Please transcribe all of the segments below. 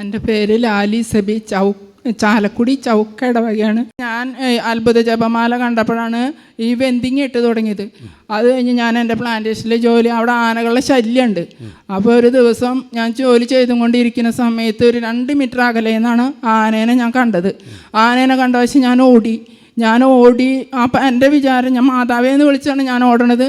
എന്റെ പേര് ലാലി സബി ചൗ ചാലക്കുടി ചൗക്കടവകയാണ് ഞാൻ അത്ഭുത ജപമാല കണ്ടപ്പോഴാണ് ഈ വെന്തിങ് ഇട്ട് തുടങ്ങിയത്. അത് കഴിഞ്ഞ് ഞാൻ എന്റെ പ്ലാന്റേഷനിലെ ജോലി അവിടെ ആനകളുടെ ശല്യമുണ്ട്. അപ്പോൾ ഒരു ദിവസം ഞാൻ ജോലി ചെയ്തുകൊണ്ടിരിക്കുന്ന സമയത്ത് ഒരു രണ്ട് മീറ്റർ അകലെ നിന്നാണ് ആനേനെ ഞാൻ കണ്ടത്. ആനേനെ കണ്ട വശം ഞാൻ ഓടി. ഞാൻ ഓടി. അപ്പം എന്റെ വിചാരം ഞാൻ മാതാവേ എന്ന് വിളിച്ചാണ് ഞാൻ ഓടണത്.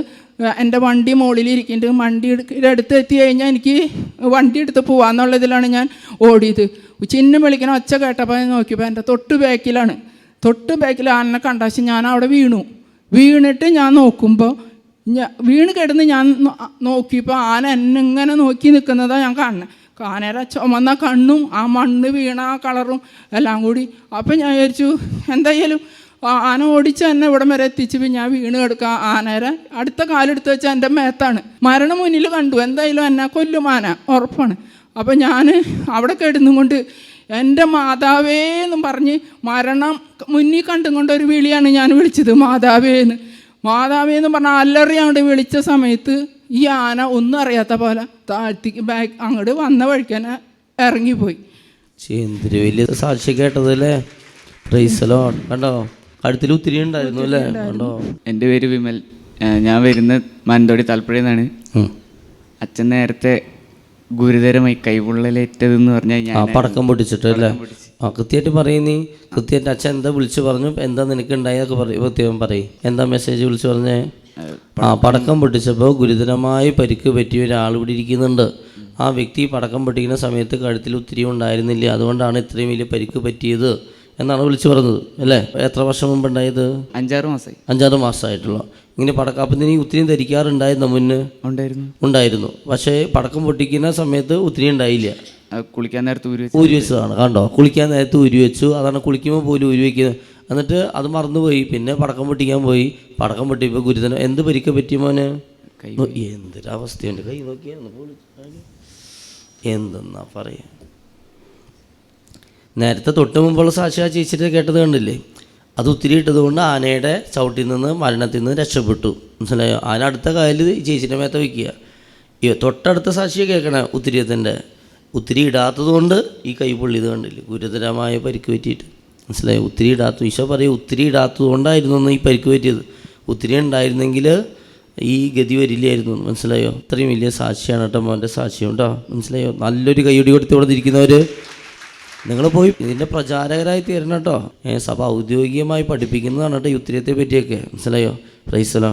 എന്റെ വണ്ടി മുകളിൽ ഇരിക്കുന്നുണ്ട്. വണ്ടി എടുക്ക- അടുത്ത് എത്തി കഴിഞ്ഞാൽ എനിക്ക് വണ്ടി എടുത്ത് പോവാന്നുള്ളതിലാണ് ഞാൻ ഓടിയത്. ചിഹ്നം വിളിക്കണ ഒച്ച കേട്ടപ്പോൾ നോക്കിയപ്പോൾ എന്റെ തൊട്ട് ബാക്കിലാണ്. തൊട്ട് ബാക്കിൽ ആനനെ കണ്ടാശി ഞാൻ അവിടെ വീണു. വീണിട്ട് ഞാൻ നോക്കുമ്പോൾ ഞാൻ വീണ് കിടന്ന് ഞാൻ നോക്കിയപ്പോൾ ആന എന്നെ ഇങ്ങനെ നോക്കി നിൽക്കുന്നതാണ് ഞാൻ കാണുന്നത്. കാനേര ചുമന്ന കണ്ണും ആ മണ്ണ് വീണ ആ കളറും എല്ലാം കൂടി. അപ്പം ഞാൻ വിചാരിച്ചു എന്തായാലും ആന ഓടിച്ച് എന്നെ ഇവിടം വരെ എത്തിച്ച് പിന്നെ ഞാൻ വീണ് കിടക്കുക. ആനേരെ അടുത്ത കാലെടുത്ത് വെച്ചാൽ എന്റെ മേത്താണ്. മരണം മുന്നിൽ കണ്ടു. എന്തായാലും എന്നെ കൊല്ലും ആന. ഉറപ്പാണ്. അപ്പം ഞാൻ അവിടെ കിടന്നും കൊണ്ട് എന്റെ മാതാവേ എന്നും പറഞ്ഞ് മരണം മുന്നിൽ കണ്ടും കൊണ്ട് ഒരു വിളിയാണ് ഞാൻ വിളിച്ചത്. മാതാവേന്ന് മാതാവേ എന്ന് പറഞ്ഞാൽ അല്ലറിയാണ്ട് വിളിച്ച സമയത്ത് ഈ ആന ഒന്നും അറിയാത്ത പോലെ താഴ്ത്തിക്ക് ബാക്ക് അങ്ങോട്ട് വന്ന വഴിക്ക് തന്നെ ഇറങ്ങിപ്പോയി. സാക്ഷി കേട്ടതല്ലേ? പ്രൈസലോ കണ്ടോ? കഴുത്തിൽ ഒത്തിരി ഉണ്ടായിരുന്നു അല്ലേ? കണ്ടോ എന്റെ പേര് വിമൽ. ഞാൻ വരുന്ന മാനന്തവാടി താൽപ്പഴയിൽ നിന്നാണ്. അച്ഛൻ നേരത്തെ ഗുരുതരമായി കൈപൊള്ളലേറ്റതെന്ന് പറഞ്ഞാൽ ഞാൻ പടക്കം പൊട്ടിച്ചിട്ട് അല്ലേ? ആ കൃത്യമായിട്ട് പറയുന്നീ കൃത്യമായിട്ട് അച്ഛൻ എന്താ വിളിച്ചു പറഞ്ഞു? എന്താ നിനക്ക് ഉണ്ടായതൊക്കെ പറയും പ്രത്യേകം പറയും. എന്താ മെസ്സേജ് വിളിച്ചു പറഞ്ഞേ? ആ പടക്കം പൊട്ടിച്ചപ്പോൾ ഗുരുതരമായി പരിക്ക് പറ്റിയ ഒരാൾ ഇവിടെ ഇരിക്കുന്നുണ്ട്. ആ വ്യക്തി പടക്കം പൊട്ടിക്കുന്ന സമയത്ത് കഴുത്തിൽ ഒത്തിരി ഉണ്ടായിരുന്നില്ല. അതുകൊണ്ടാണ് ഇത്രയും വലിയ പരിക്ക് പറ്റിയത്. എന്നാണ് വിളിച്ചു പറഞ്ഞത് അല്ലേ? എത്ര വർഷം മുമ്പ് ഉണ്ടായത് അഞ്ചാറ് മാസമായി അഞ്ചാറ് മാസമായിട്ടുള്ള. ഇങ്ങനെ പടക്കം അപ്പം നീ ഒത്തിരി ധരിക്കാറുണ്ടായിരുന്നോ മുന്ന്? ഉണ്ടായിരുന്നു. ഉണ്ടായിരുന്നു. പക്ഷേ പടക്കം പൊട്ടിക്കുന്ന സമയത്ത് ഒത്തിരി ഉണ്ടായില്ല. കുളിക്കാൻ നേരത്ത് ഊരി വെച്ച് ഊരി വെച്ചതാണ് കണ്ടോ? കുളിക്കാൻ നേരത്ത് ഊരി വെച്ചു. അതാണ് കുളിക്കുമ്പോൾ പോലും ഊരി വെക്കുന്നത് എന്നിട്ട് അത് മറന്നുപോയി. പിന്നെ പടക്കം പൊട്ടിക്കാൻ പോയി. പടക്കം പൊട്ടിയപ്പോൾ ഗുരുതരം. എന്ത് പരിക്ക പറ്റി മോന്? എന്തൊരവസ്ഥയുണ്ട്. കൈ നോക്കിയായിരുന്നു എന്തെന്നാ പറയാ? നേരത്തെ തൊട്ട് മുമ്പുള്ള സാക്ഷിയാ ആ ചേച്ചിയുടെ കേട്ടത് കണ്ടില്ലേ? അത് ഒത്തിരി ഇട്ടതുകൊണ്ട് ആനയുടെ ചവിട്ടിൽ നിന്ന് മരണത്തിൽ നിന്ന് രക്ഷപ്പെട്ടു. മനസ്സിലായോ? ആന അടുത്ത കാലിൽ ഈ ചേച്ചിന്റെ മേത്ത വയ്ക്കുക ഈ തൊട്ടടുത്ത സാക്ഷിയെ കേൾക്കണേ ഉത്തിരിയത്തിന്റെ ഉത്തിരി ഇടാത്തതുകൊണ്ട് ഈ കൈ പൊള്ളിയത് കണ്ടില്ലേ? ഗുരുതരമായ പരിക്ക് പറ്റിയിട്ട്. മനസ്സിലായോ? ഉത്തിരി ഇടാത്ത ഈശോ പറയും ഉത്തിരി ഇടാത്തത് കൊണ്ടായിരുന്നു ഈ പരിക്ക് പറ്റിയത്. ഉത്തിരി ഉണ്ടായിരുന്നെങ്കിൽ ഈ ഗതി വരില്ലായിരുന്നു. മനസ്സിലായോ? അത്രയും വലിയ സാക്ഷിയാണ് കേട്ടോ മോന്റെ സാക്ഷിയുണ്ടോ? മനസ്സിലായോ? നല്ലൊരു കൈയടി കൊടുത്ത് ഇവിടെ ഇരിക്കുന്നവർ നിങ്ങൾ പോയി ഇതിന്റെ പ്രചാരകരായി തീരണം കേട്ടോ. സഭ ഔദ്യോഗികമായി പഠിപ്പിക്കുന്നതാണ് കേട്ടോ ഉത്തരത്തെ പറ്റിയൊക്കെ. മനസ്സിലായോ? പ്രൈസലോ